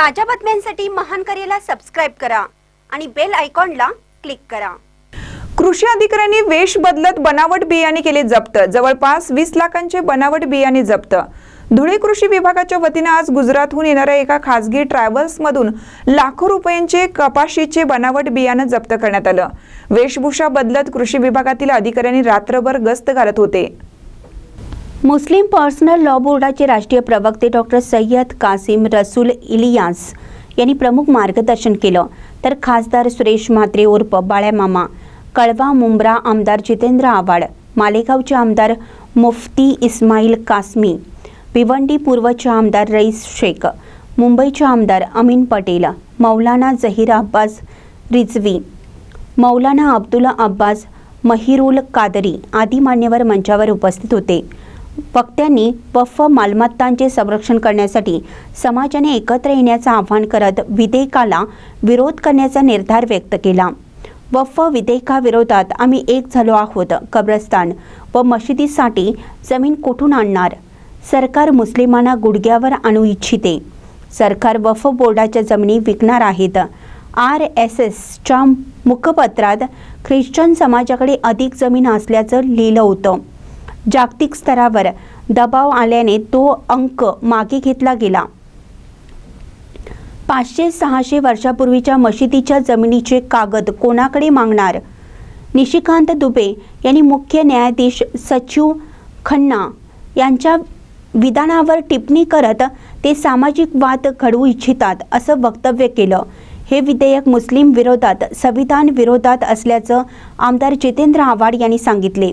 ताज्या बातम्यांसाठी महान करेला सबस्क्राईब करा आणि बेल आयकॉनला क्लिक करा. कृषी अधिकाऱ्यांनी वेश बदलत बनावट बियाणे केले जप्त. जवळपास वीस लाखांचे बनावट बियाणे जप्त. धुळे कृषी विभागाच्या वतीने आज गुजरातहून येणाऱ्या एका खासगी ट्रॅव्हल्समधून लाखो रुपयांचे कपाशीचे बनावट बियाणं जप्त करण्यात आलं. वेशभूषा बदलत कृषी विभागातील अधिकाऱ्यांनी रात्रभर गस्त घालत होते. मुस्लिम पर्सनल लॉ बोर्डाचे राष्ट्रीय प्रवक्ते डॉक्टर सय्यद कासिम रसूल इलियास यांनी प्रमुख मार्गदर्शन केलं. तर खासदार सुरेश म्हात्रे उर्फ बाळ्या मामा कळवा मुंब्रा आमदार जितेंद्र आव्हाड मालेगावचे आमदार मुफ्ती इस्माईल कासमी भिवंडी पूर्वचे आमदार रईस शेख मुंबईचे आमदार अमीन पटेल मौलाना झहीर अब्बास रिजवी मौलाना अब्दुल अब्बास महिरुल कादरी आदी मान्यवर मंचावर उपस्थित होते. वक्त्यांनी वफ मालमत्तांचे संरक्षण करण्यासाठी समाजाने एकत्र येण्याचं आवाहन करत विधेयकाला विरोध करण्याचा निर्धार व्यक्त केला. वफ विधेयकाविरोधात आम्ही एक झालो आहोत कब्रस्तान. व मशिदीसाठी जमीन कुठून आणणार? सरकार मुस्लिमांना गुडघ्यावर आणू इच्छिते. सरकार वफ बोर्डाच्या जमिनी विकणार आहेत. आर एस एसच्या मुखपत्रात ख्रिश्चन समाजाकडे अधिक जमीन असल्याचं लिहिलं होतं. जागतिक स्तरावर दबाव आल्याने तो अंक मागे घेतला गेला. पाचशे सहाशे वर्षापूर्वीच्या मशिदीच्या जमिनीचे कागद कोणाकडे मागणार? निशिकांत दुबे यांनी मुख्य न्यायाधीश सचिव खन्ना यांच्या विधानावर टिप्पणी करत ते सामाजिक वाद घडवू इच्छितात असं वक्तव्य केलं. हे विधेयक मुस्लिम विरोधात संविधान विरोधात असल्याचं आमदार जितेंद्र आव्हाड यांनी सांगितले.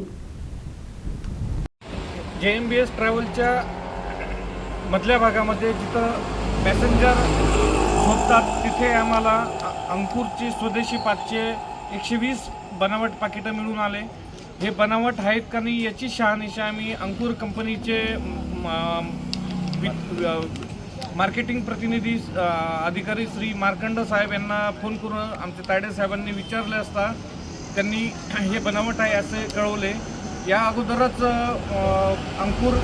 जे एम बी एस ट्रॅव्हलच्या मधल्या भागामध्ये जिथं पॅसेंजर शोधतात तिथे आम्हाला अंकुरची स्वदेशी पाचशे एकशे वीस बनावट पाकिटं मिळून आले. हे बनावट आहेत का नाही याची शहानिशा आम्ही अंकुर कंपनीचे मार्केटिंग प्रतिनिधी अधिकारी श्री मार्कंड साहेब यांना फोन करून आमचे तायडे साहेबांनी विचारले असता त्यांनी हे बनावट आहे असे कळवले. या अगोदरच अंकुर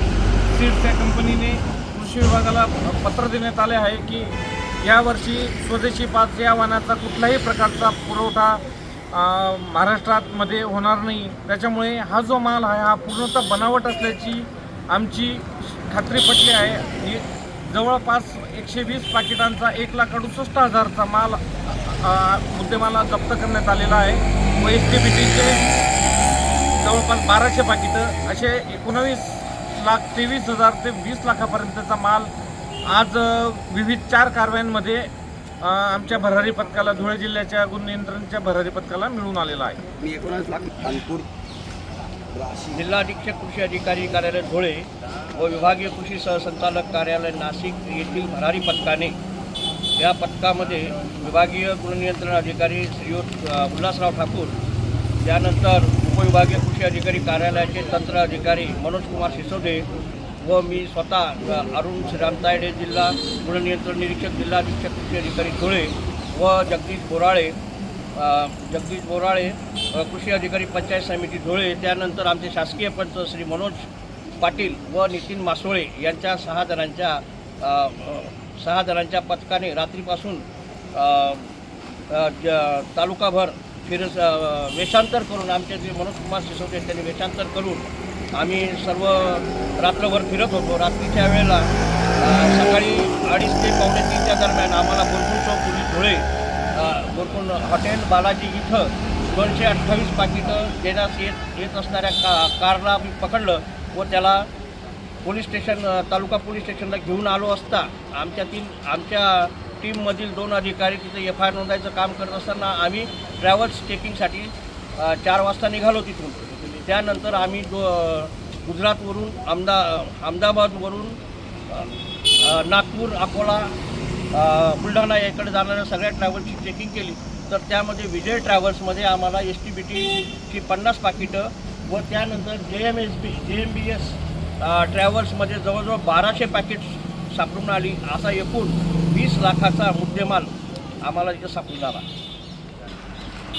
सीड्स या कंपनीने कृषी विभागाला पत्र देण्यात आले आहे की यावर्षी स्वदेशी पाच या वाहनाचा कुठल्याही प्रकारचा पुरवठा महाराष्ट्रातमध्ये होणार नाही. त्याच्यामुळे हा जो माल आहे हा पूर्णतः बनावट असल्याची आमची खात्री पटली आहे. जवळपास एकशे वीस पाकिटांचा एक लाख अडुसष्ट हजारचा माल मुद्देमाला जप्त करण्यात आलेला आहे. व एस टी बी टीचे जवळपास बाराशे पाकिटं. असे एकोणावीस लाख तेवीस हजार ते वीस लाखापर्यंतचा माल आज विविध चार कारवायांमध्ये आमच्या भरारी पथकाला धुळे जिल्ह्याच्या गुन्हे नियंत्रणच्या भरारी पथकाला मिळून आलेला आहे. मी एकोणास लाख कानपूर जिल्हा अधीक्षक कृषी अधिकारी कार्यालय धुळे व विभागीय कृषी सहसंचालक कार्यालय नाशिक येथील भरारी पथकाने या पथकामध्ये विभागीय गृहनियंत्रण अधिकारी श्रीयुत उल्हासराव ठाकूर त्यानंतर उपविभागीय कृषी अधिकारी कार्यालयाचे तंत्र अधिकारी मनोज कुमार सिसोदे व मी स्वतः अरुण श्रीराम तायडे जिल्हा गृहनियंत्रण निरीक्षक जिल्हा अधीक्षक कृषी अधिकारी धुळे व जगदीश बोराळे जगदीश बोराळे कृषी अधिकारी पंचायत समिती धुळे त्यानंतर आमचे शासकीय पंच श्री मनोज पाटील व नितीन मासोळे यांच्या सहा जणांच्या सहा जणांच्या पथकाने रात्रीपासून ज- तालुकाभर फिर वेषांतर करून आमचे जे मनोज कुमार सिसोदे त्यांनी वेषांतर करून आम्ही सर्व रात्रभर फिरत होतो. रात्रीच्या वेळेला सकाळी अडीच ते पावणे तीनच्या दरम्यान आम्हाला बोरपूर चौक पोलीस धुळे अ, हॉटेल बालाजी इथं दोनशे अठ्ठावीस पाकिटं देण्यास येत येत असणाऱ्या का कारला आम्ही पकडलं व त्याला पोलीस स्टेशन तालुका पोलीस स्टेशनला घेऊन आलो असता. आमच्यातील आमच्या टीममधील दोन अधिकारी तिथे एफ आय आर नोंदायचं काम करत असताना आम्ही ट्रॅव्हल्स चेकिंगसाठी चार वाजता निघालो तिथून. त्यानंतर आम्ही दो गुजरातवरून अहमदा अहमदाबादवरून नागपूर अकोला बुलढाणा याकडे जाणाऱ्या सगळ्या ट्रॅव्हल्सची चेकिंग केली. तर त्यामध्ये विजय ट्रॅव्हल्समध्ये आम्हाला एस टी बी टीची पन्नास पाकिटं व त्यानंतर जे M S B J M बी एस ट्रॅव्हल्समध्ये जवळजवळ बाराशे पॅकेट्स सापडून आली. असा एकूण वीस लाखाचा मुद्देमाल आम्हाला इथं सापडून आला.